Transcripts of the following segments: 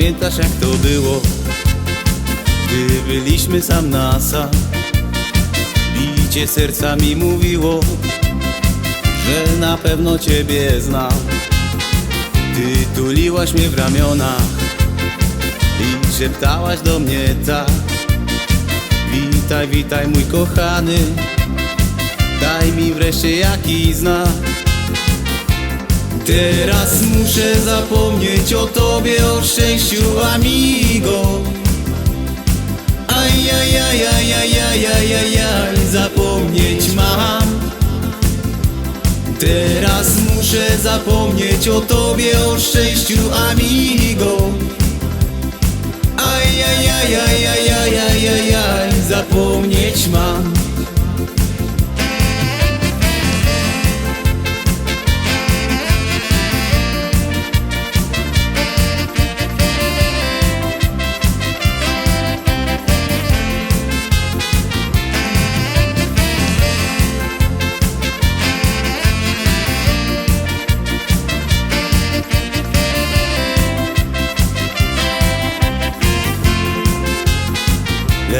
pamiętasz jak to było? Gdy byliśmy sam na sam Bicie serca mi mówiło Że na pewno ciebie znam. Ty tuliłaś mnie w ramionach I szeptałaś do mnie tak. Witaj, witaj mój kochany Daj mi wreszcie jakiś znak Teraz muszę zapomnieć o tobie, o szczęściu amigo. Ajajajajajajajajaj, zapomnieć mam. Teraz muszę zapomnieć o tobie, o szczęściu amigo. Ajajajajajajajaj, zapomnieć mam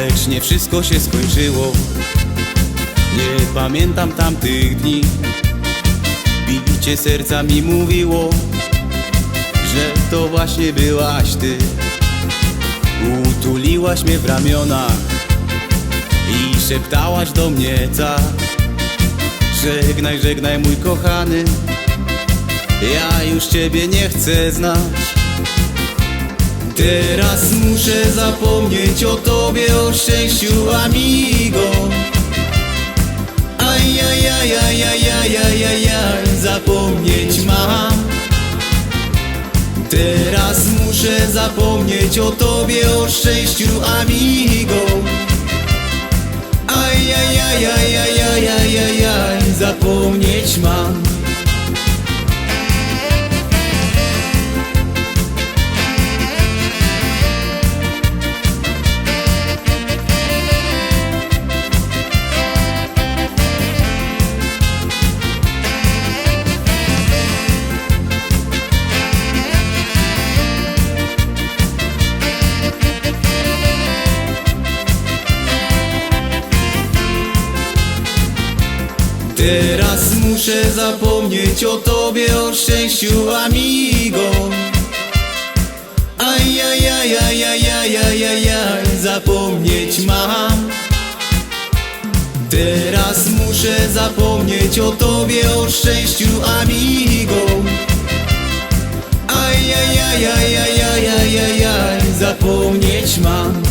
Lecz nie wszystko się skończyło. Nie pamiętam tamtych dni. Bicie serca mi mówiło Że to właśnie byłaś ty. Utuliłaś mnie w ramionach I szeptałaś do mnie tak. Żegnaj, żegnaj mój kochany Ja już ciebie nie chcę znać Teraz muszę zapomnieć o tobie, o szczęściu amigo. Ajajajajajajajajaj, zapomnieć mam. Teraz muszę zapomnieć o tobie, o szczęściu amigo Teraz muszę zapomnieć o tobie, o szczęściu amigo. Ajajajajajajajajajaj, zapomnieć mam. Teraz muszę zapomnieć o tobie, o szczęściu amigo. Ajajajajajajajajaj, zapomnieć mam.